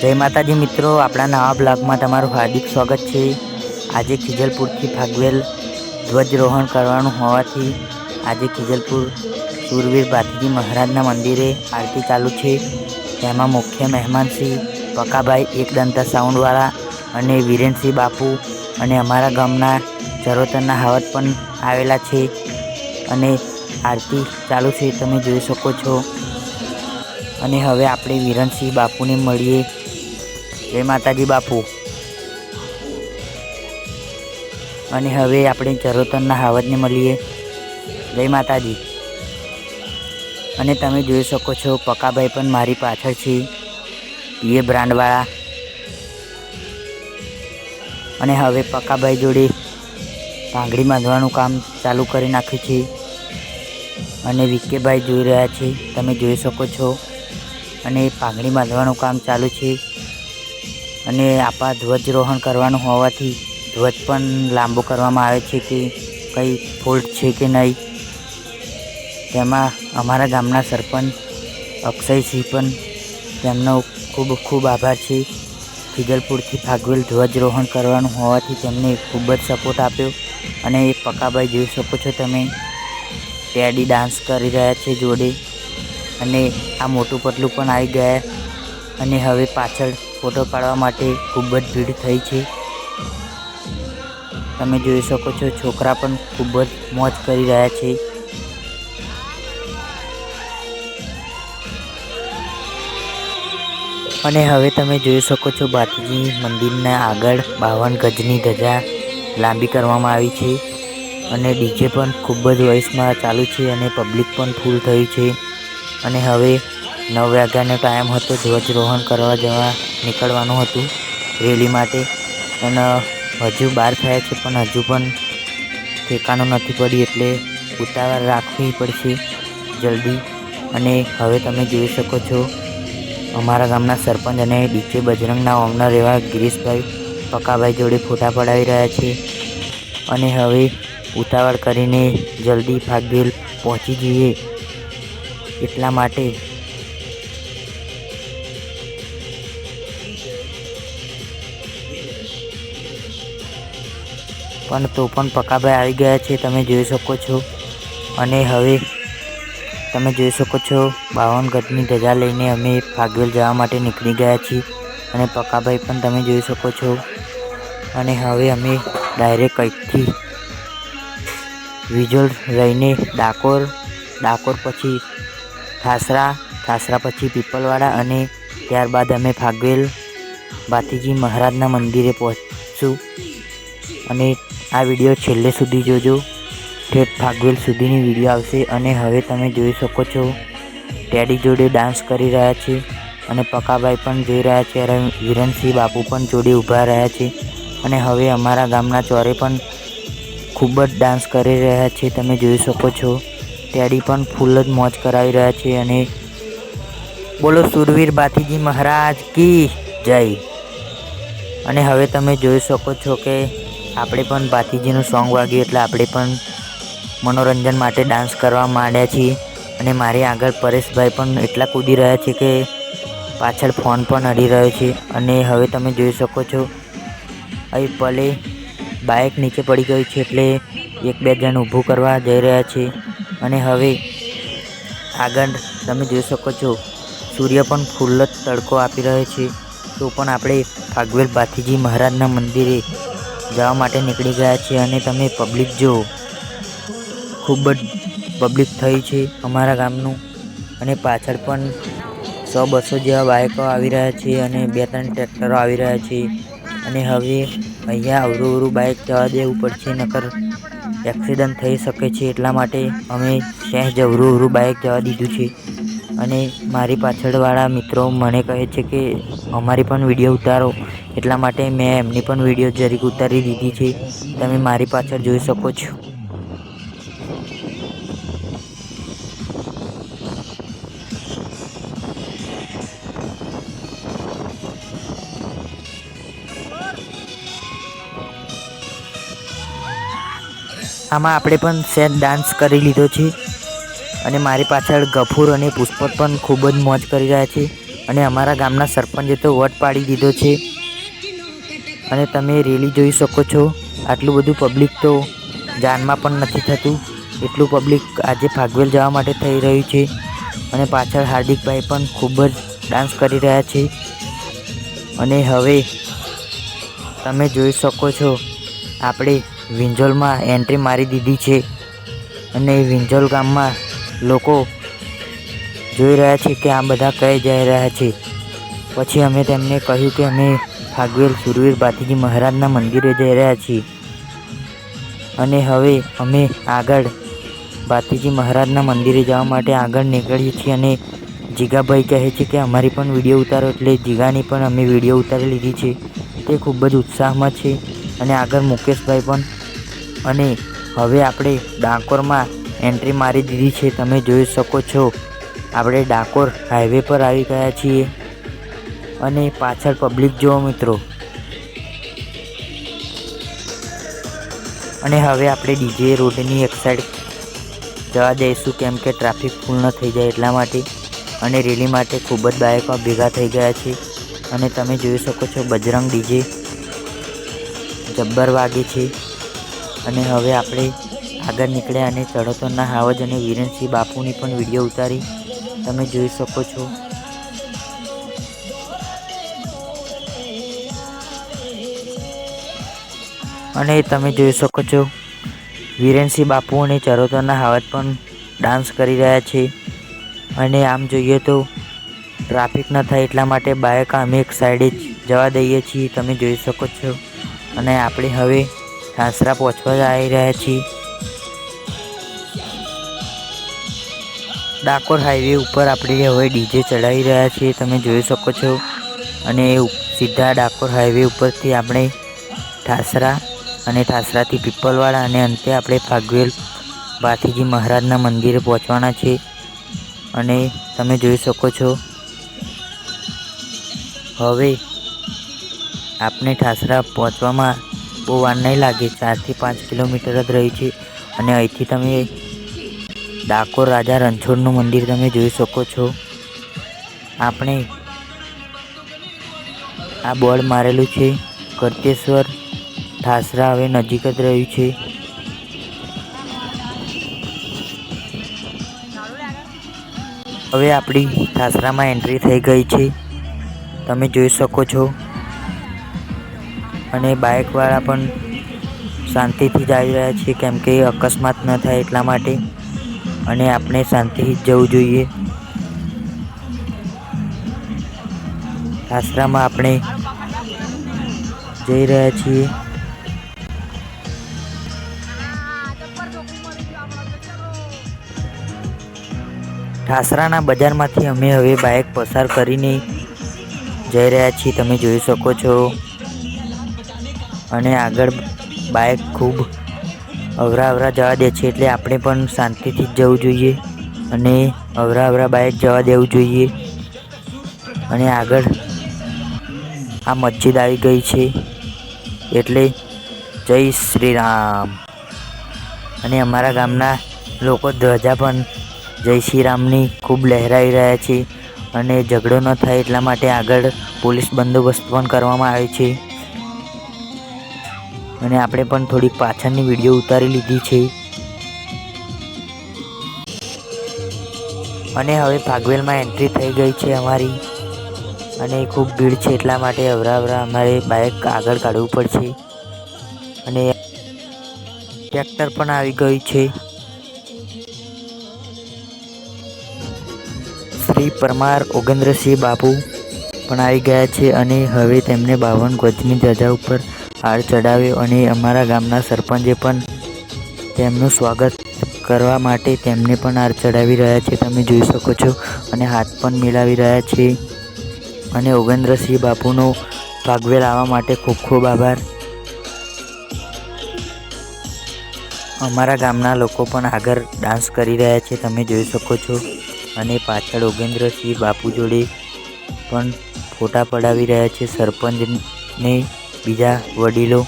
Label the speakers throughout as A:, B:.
A: જય માતાજી મિત્રો, આપણા નવા બ્લોગમાં તમારું હાર્દિક સ્વાગત છે. આજે ખિજલપુરથી ફાગવેલ ધ્વજરોહણ કરવાનું હોવાથી આજે ખિજલપુર સુરવીર ભાતીજી મહારાજના મંદિરે આરતી ચાલુ છે. તેમાં મુખ્ય મહેમાન શ્રી પકાભાઈ એકદંતા સાઉન્ડવાળા અને વિરેનસિંહ બાપુ અને અમારા ગામના ચરોતરના હાવત પણ આવેલા છે અને આરતી ચાલુ છે, તમે જોઈ શકો છો. અને હવે આપણે વિરણસિંહ બાપુને મળીએ જય માતાજી બાપુ. અને હવે આપણે ચરોતરના હાવજને મળીએ. જય માતાજી. અને તમે જોઈ શકો છો પકાભાઈ પણ મારી પાછળ છે. પીએ બ્રાન્ડવાળા. અને હવે પકાભાઈ જોડે પાંગડી બાંધવાનું કામ ચાલુ કરી નાખ્યું છે. અને વિકેભાઈ જોઈ રહ્યા છે, તમે જોઈ શકો છો. અને પાંગડી બાંધવાનું કામ ચાલુ છે. અને આપા ધ્વજરોહણ કરવાનું હોવાથી ધ્વજ પણ લાંબો કરવામાં આવે છે કે કંઈ ફોલ્ટ છે કે નહીં. તેમાં અમારા ગામના સરપંચ અક્ષયસિંહ પણ તેમનો ખૂબ ખૂબ આભાર છે. ફિજલપુરથી ફાગવેલ ધ્વજરોહણ કરવાનું હોવાથી તેમને ખૂબ જ સપોર્ટ આપ્યો. અને એ પકાભાઈ જોઈ શકો છો તમે, ટેડી ડાન્સ કરી રહ્યા છે જોડે. અને આ મોટું પતલું પણ આવી ગયા. અને હવે પાછળ ફોટો પાડવા માટે ખૂબ જ ભીડ થઈ છે. તમે જોઈ શકો છો, છોકરા પણ ખૂબ જ મોજ કરી રહ્યા છે. અને હવે તમે જોઈ શકો છો, બાપુજી મંદિરના આગળ બાવન ગજની ધજા લાંબી કરવામાં આવી છે. અને ડીજે પણ ખૂબ જ વોઇસમાં ચાલુ છે અને પબ્લિક પણ ફૂલ થયું છે. અને હવે નવ વાગ્યાનો ટાઈમ હતો, ધ્વજરોહણ કરવા જવા નીકળવાનું હતું રેલી માટે. અને હજુ બહાર થયા છે, પણ હજુ પણ ઠેકાણું નથી પડ્યું એટલે ઉતાવળ રાખવી પડશે જલ્દી. અને હવે તમે જોઈ શકો છો, અમારા ગામના સરપંચ અને ડીજે બજરંગના ઓનર એવા ગિરીશભાઈ પકાભાઈ જોડે ફોટા પડાવી રહ્યા છે. અને હવે ઉતાવળ કરીને જલ્દી ફાગવેલ પહોંચી જઈએ એટલા માટે પણ તો પણ પકાભાઈ આવી ગયા છે, તમે જોઈ શકો છો. અને હવે તમે જોઈ શકો છો, બાવન ગજની ધજા લઈને અમે ફાગવેલ જવા માટે નીકળી ગયા છીએ. અને પકાભાઈ પણ તમે જોઈ શકો છો. અને હવે અમે ડાયરેક્ટ કંઈકથી વિજોલ રહીને ડાકોર ડાકોર પછી ઠાસરા ઠાસરા પછી પીપલવાડા અને ત્યારબાદ અમે ફાગવેલ ભાતીજી મહારાજના મંદિરે પહોંચશું. અને આ વીડિયો છેલ્લે સુધી જોજો. ઠેઠ ફાગવેલ સુધીની વીડિયો આવશે અને હવે તમે જોઈ શકો છો. ટેડી જોડે ડાન્સ કરી રહ્યા છે અને પકાભાઈ પણ જોઈ રહ્યા છે. વિરનસિંહ બાપુ પણ જોડે ઊભા રહ્યા છે. અને હવે અમારા ગામના ચોરે પણ ખૂબ જ ડાન્સ કરી રહ્યા છે. તમે જોઈ શકો છો. ટેડી પણ ફૂલ જ મોજ કરાવી રહ્યા છે અને બોલો સુરવીર બાતીજી મહારાજ કી જય. અને હવે તમે જોઈ શકો છો કે આપણે પણ ભાતીજીનું સોંગ વાગ્યું એટલે આપણે પણ મનોરંજન માટે ડાન્સ કરવા માંડ્યા છીએ. અને મારી આગળ પરેશભાઈ પણ એટલા કૂદી રહ્યા છે કે પાછળ ફોન પણ અડી રહ્યો છે. અને હવે તમે જોઈ શકો છો, અહીં પલે બાઇક નીચે પડી ગયું છે એટલે એક બે જણ ઊભું કરવા જઈ રહ્યા છે. અને હવે આગળ તમે જોઈ શકો છો, સૂર્ય પણ ફૂલ જ તડકો આપી રહ્યો છે. તો પણ આપણે ફાગવેલ બાથીજી મહારાજના મંદિરે જવા માટે નીકળી ગયા છીએ અને તમે પબ્લિક જુઓ ખૂબ જ પબ્લિક થઈ છે અમારા ગામનું. અને પાછળ પણ સો બસો જેવા બાઇકો આવી રહ્યા છે અને બે ત્રણ ટ્રેક્ટરો આવી રહ્યા છે. અને હવે અહીંયા અવરું અવરું બાઇક જવા દેવું પડશે, નકર એક્સિડન્ટ થઈ શકે છે એટલા માટે અમે સહેજ અવરું અવરું બાઇક જવા દીધું છે. અને મારી પાછળવાળા મિત્રો મને કહે છે કે અમારી પણ વીડિયો ઉતારો. એટલા માટે મેં એમની પણ વીડિયો જરીક ઉતારી દીધી છે. તમે મારી પાછળ જોઈ શકો છો. આમાં આપણે પણ સેટ ડાન્સ કરી લીધો છે. અને મારી પાછળ ગફૂર અને પુષ્પક પણ ખૂબ જ મોજ કરી રહ્યા છે. અને અમારા ગામના સરપંચે તો વટ પાડી દીધો છે. અને તમે રેલી જોઈ શકો છો. આટલું બધું પબ્લિક તો જાનમાં પણ નથી થતું. એટલું પબ્લિક આજે ફાગવેલ જવા માટે થઈ રહ્યું છે. અને પાછળ હાર્દિકભાઈ પણ ખૂબ જ ડાન્સ કરી રહ્યા છે. અને હવે તમે જોઈ શકો છો, આપણે વિંજોલમાં એન્ટ્રી મારી દીધી છે. અને વિંજોલ ગામમાં લોકો જોઈ રહ્યા છે કે આ બધા કઈ જઈ રહ્યા છે. પછી અમે તેમને કહ્યું કે અમે ફાગવેલ સુરવીર ભાતીજી મહારાજના મંદિરે જઈ રહ્યા છીએ. અને હવે અમે આગળ ભાતીજી મહારાજના મંદિરે જવા માટે આગળ નીકળીએ છીએ અને જીગાભાઈ કહે છે કે અમારી પણ વીડિયો ઉતારો એટલે જીગાની પણ અમે વીડિયો ઉતારી લીધી છે. તે ખૂબ જ ઉત્સાહમાં છે અને આગળ મુકેશભાઈ પણ. અને હવે આપણે ડાકોરમાં એન્ટ્રી મારી દીધી છે. તમે જોઈ શકો છો. આપણે ડાકોર હાઈવે પર આવી ગયા છીએ. અને પાછળ પબ્લિક જુઓ મિત્રો. અને હવે આપણે ડીજે રોડની એક સાઈડ જવા દઈશું કેમ કે ટ્રાફિક ફૂલ ન થઈ જાય એટલા માટે. અને રેલી માટે ખૂબ જ બાયકો ભેગા થઈ ગયા છે. અને તમે જોઈ શકો છો બજરંગ ડીજે જબ્બર વાગે છે. અને હવે આપણે આગળ નીકળ્યા અને ચડોતરના હાવજ અને વિરણસિંહ બાપુની પણ વીડિયો ઉતારી. તમે જોઈ શકો છો અને તમે જોઈ શકો છો, વિરેનસિંહ બાપુ અને ચરોતરના હાવત પણ ડાન્સ કરી રહ્યા છે. અને આમ જોઈએ તો ટ્રાફિક ન થાય એટલા માટે બાઇક અમે એક સાઈડે જ જવા દઈએ છીએ, તમે જોઈ શકો છો. અને આપણે હવે ઠાસરા પહોંચવા આવી રહ્યા છીએ. ડાકોર હાઈવે ઉપર આપણે હવે ડીજે ચડાવી રહ્યા છીએ, તમે જોઈ શકો છો. અને સીધા ડાકોર હાઈવે ઉપરથી આપણે ઠાસરા અને ઠાસરાથી પીપલવાડા અને અંતે આપણે ફાગવેલ બાથીજી મહારાજના મંદિરે પહોંચવાના છે. અને તમે જોઈ શકો છો, હવે આપને ઠાસરા પહોંચવામાં બહુ વાર નહીં લાગે, ચારથી પાંચ કિલોમીટર જ રહ્યું છે. અને અહીંથી તમે ડાકોર રાજા રણછોડનું મંદિર તમે જોઈ શકો છો. આપણે આ બોર્ડ મારેલું છે, કરતેશ્વર ઠાસરા હવે નજીક જ રહ્યું છે. હવે આપણી ઠાસરામાં એન્ટ્રી થઈ ગઈ છે. તમે જોઈ શકો છો. અને બાઇકવાળા પણ શાંતિથી જ આવી રહ્યા છે, કેમ કે અકસ્માત ન થાય એટલા માટે. અને આપણે શાંતિથી જ જવું જોઈએ. આશ્રમમાં આપણે જઈ રહ્યા છીએ. ઠાસરાના બજારમાંથી અમે હવે બાઇક પસાર કરીને જઈ રહ્યા છીએ. તમે જોઈ શકો છો. અને આગળ બાઇક ખૂબ અવરા અવરા જવા દે છે એટલે આપણે પણ શાંતિથી જ જવું જોઈએ અને અવરા અવરા બાઇક જવા દેવું જોઈએ. અને આગળ આ મસ્જિદ આવી ગઈ છે એટલે જય શ્રી રામ. અને અમારા ગામના લોકો ધ્વજા પણ જય શ્રી રામની ખૂબ લહેરાઈ રહ્યા છે અને ઝઘડો ન થાય એટલા માટે આગળ પોલીસ બંદોબસ્ત પણ કરવામાં આવે છે. અને આપણે પણ થોડીક પાછળની વીડિયો ઉતારી લીધી છે. અને હવે ફાગવેલમાં એન્ટ્રી થઈ ગઈ છે અમારી. અને ખૂબ ભીડ છે એટલા માટે અવરા અવરા અમારે બાઇક આગળ કાઢવું પડશે. અને ટ્રેક્ટર પણ આવી ગયું છે. પરમાર ઓગેન્દ્રસિંહ બાપુ પણ આવી ગયા છે અને હવે તેમને બાવન ગજની ધજા ઉપર હાર ચડાવ્યો અને અમારા ગામના સરપંચે પણ તેમનું સ્વાગત કરવા માટે તેમને પણ હાર ચડાવી રહ્યા છે. તમે જોઈ શકો છો અને હાથ પણ મિલાવી રહ્યા છે અને ઓગેન્દ્રસિંહ બાપુનો ભાગવે લાવવા માટે ખૂબ ખૂબ આભાર. અમારા ગામના લોકો પણ આગળ ડાન્સ કરી રહ્યા છે. તમે જોઈ શકો છો અને પાછળ ઓગેન્દ્રસિંહ બાપુ જોડે પણ ફોટા પડાવી રહ્યા છે. સરપંચને બીજા વડીલો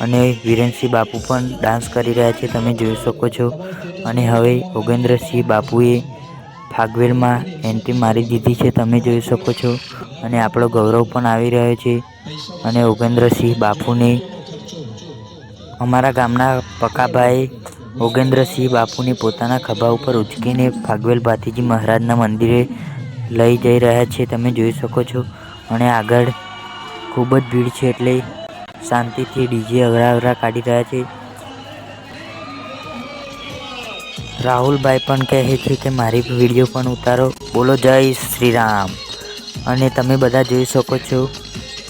A: અને વિરેનસિંહ બાપુ પણ ડાન્સ કરી રહ્યા છે. તમે જોઈ શકો છો. અને હવે ઓગેન્દ્રસિંહ બાપુએ ફાગવેલમાં એન્ટ્રી મારી દીધી છે. તમે જોઈ શકો છો. અને આપણો ગૌરવ પણ આવી રહ્યો છે. અને યોગેન્દ્રસિંહ બાપુને અમારા ગામના પકાભાઈ યોગેન્દ્રસિંહ બાપુને પોતાના ખભા ઉપર ઉચકીને ફાગવેલ ભાતીજી મહારાજના મંદિરે લઈ જઈ રહ્યા છે. તમે જોઈ શકો છો. અને આગળ ખૂબ જ ભીડ છે એટલે શાંતિથી ડીજે અગરા અગરા કાઢી રહ્યા છે. રાહુલભાઈ પણ કહે છે કે મારી વીડિયો પણ ઉતારો. બોલો, જય શ્રી રામ અને તમે બધા જોઈ શકો છો,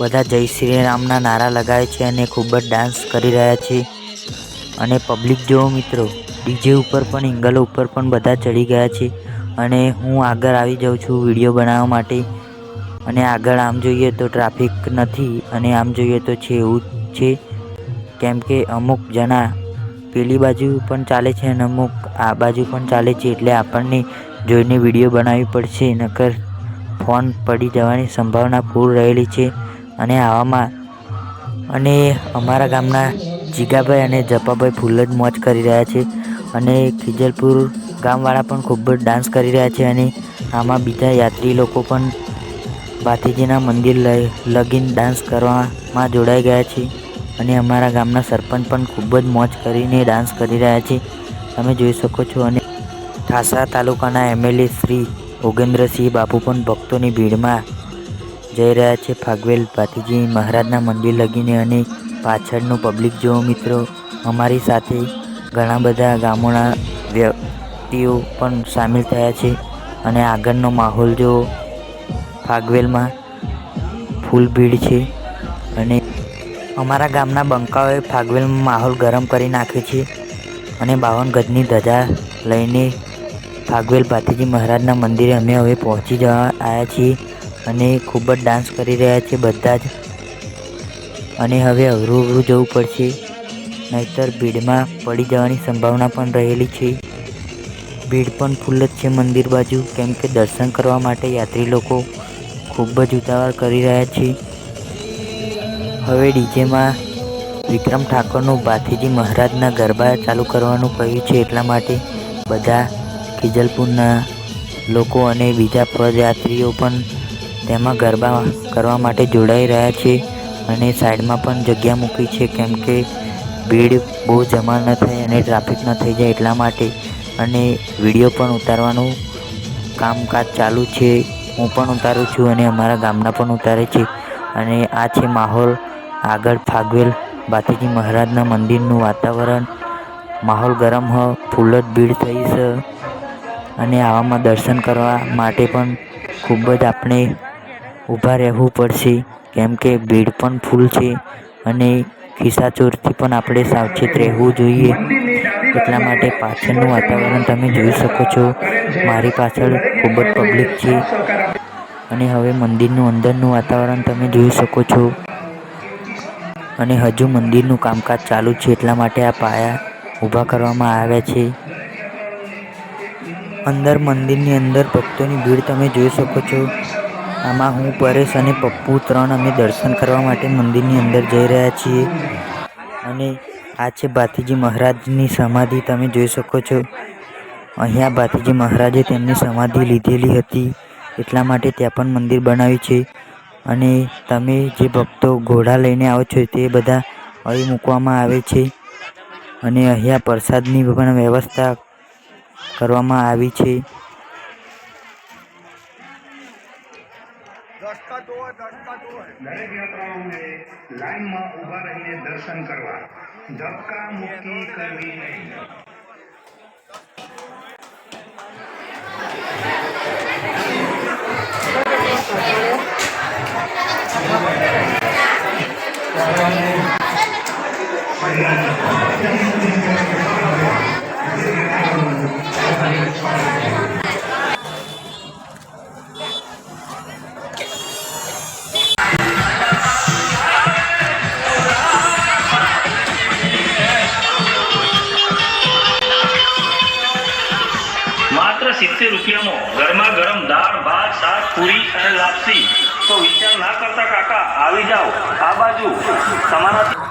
A: બધા જય શ્રી રામના નારા લગાવે છે અને ખૂબ જ ડાન્સ કરી રહ્યા છે. અને પબ્લિક જેવો મિત્રો ડીજે ઉપર પણ એંગલો ઉપર પણ બધા ચડી ગયા છે. અને હું આગળ આવી જાઉં છું વીડિયો બનાવવા માટે. અને આગળ આમ જોઈએ તો ટ્રાફિક નથી અને આમ જોઈએ તો છે એવું છે. કેમ કે અમુક જણા પેલી બાજુ પણ ચાલે છે અને અમુક આ બાજુ પણ ચાલે છે એટલે આપણને જોઈને વીડિયો બનાવવી પડશે, નકર ફોન પડી જવાની સંભાવના પૂર રહેલી છે. અને આવામાં અને અમારા ગામના જીગાભાઈ અને જપાભાઈ ફૂલ જ મોજ કરી રહ્યા છે અને ખીજલપુર ગામવાળા પણ ખૂબ જ ડાન્સ કરી રહ્યા છે અને આમાં બીજા યાત્રી લોકો પણ ભાતીજીના મંદિર લગીન ડાન્સ કરવામાં જોડાઈ ગયા છે અને અમારા ગામના સરપંચ પણ ખૂબ જ મોજ કરીને ડાન્સ કરી રહ્યા છે. તમે જોઈ શકો છો અને ઠાસા તાલુકાના એમએલએ શ્રી ભોગેન્દ્રસિંહ બાપુ પણ ભક્તોની ભીડમાં જઈ રહ્યા છે. ફાગવેલ ભાતીજી મહારાજના મંદિર લગીને અને પાછળનું પબ્લિક જુઓ મિત્રો. અમારી સાથે ઘણા બધા ગામોના વ્યક્તિઓ પણ સામેલ થયા છે અને આગળનો માહોલ જો ફાગવેલમાં ફૂલ ભીડ છે અને અમારા ગામના બંકાઓએ ફાગવેલમાં માહોલ ગરમ કરી નાખ્યો છે અને બાવન ગજની ધજા લઈને ફાગવેલ ભાતીજી મહારાજના મંદિરે અમે હવે પહોંચી જવા આવ્યા છીએ અને ખૂબ જ ડાન્સ કરી રહ્યા છે બધા જ અને હવે અવરું જવું પડશે. નહીતર ભીડમાં પડી જવાની સંભાવના પણ રહેલી છે. ભીડ પણ ફૂલ જ છે મંદિર બાજુ. કેમ કે દર્શન કરવા માટે યાત્રી લોકો ખૂબ જ ઉતાવળ કરી રહ્યા છે. હવે ડીજેમાં વિક્રમ ઠાકોરનું ભાથીજી મહારાજના ગરબા ચાલુ કરવાનું કહ્યું છે એટલા માટે બધા ખીજલપુરના લોકો અને બીજા પદયાત્રીઓ પણ તેમાં ગરબા કરવા માટે જોડાઈ રહ્યા છે. અને સાઈડમાં પણ જગ્યા મૂકી છે કેમ કે ભીડ બહુ જમા ન થાય અને ટ્રાફિક ન થઈ જાય એટલા માટે. અને વીડિયો પણ ઉતારવાનું કામકાજ ચાલુ છે. હું પણ ઉતારું છું અને અમારા ગામના પણ ઉતારે છે. અને આ છે માહોલ આગળ ફાગવેલ બાતીજી મહારાજના મંદિરનું વાતાવરણ. માહોલ ગરમ હ, ફૂલ જ ભીડ થઈ છે અને આવામાં દર્શન કરવા માટે પણ ખૂબ જ આપણે ઊભા રહેવું પડશે. કેમ કે ભીડ પણ ફૂલ છે અને ખિસ્સાચોરથી પણ આપણે સાવચેત રહેવું જોઈએ. એટલા માટે પાછળનું વાતાવરણ તમે જોઈ શકો છો. મારી પાછળ ખૂબ જ પબ્લિક છે. અને હવે મંદિરનું અંદરનું વાતાવરણ તમે જોઈ શકો છો. અને હજુ મંદિરનું કામકાજ ચાલુ છે એટલા માટે આ પાયા ઊભા કરવામાં આવ્યા છે. અંદર મંદિરની અંદર ભક્તોની ભીડ તમે જોઈ શકો છો. આમાં હું, પરેશ અને પપ્પુ ત્રણ અમે દર્શન કરવા માટે મંદિરની અંદર જઈ રહ્યા છીએ. અને આ છે ભાતીજી મહારાજની સમાધિ, તમે જોઈ શકો છો. અહીંયા ભાતીજી મહારાજે તેમની સમાધિ લીધેલી હતી, એટલા માટે ત્યાં પણ મંદિર બનાવ્યું છે. અને તમે જે ભક્તો ઘોડા લઈને આવો છો, તે બધા અહીં મૂકવામાં આવે છે. અને અહીંયા પ્રસાદની પણ વ્યવસ્થા કરવામાં આવી છે.
B: લાઈનમાં ઊભા રહીને દર્શન કરવા. ધક્કા મુક્કી કરવી નહીં.
C: લાપસી તો વિચાર ના કરતા કાકા આવી જાઓ. આ બાજુ. તમારા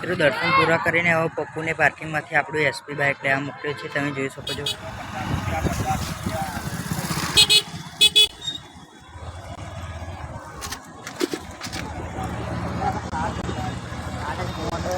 A: મિત્રો, દર્શન પૂરા કરીને હવે પપ્પુને પાર્કિંગમાંથી આપણું એસપી બાઇક લેવા મોકલ્યું છે, તમે જોઈ શકો છો.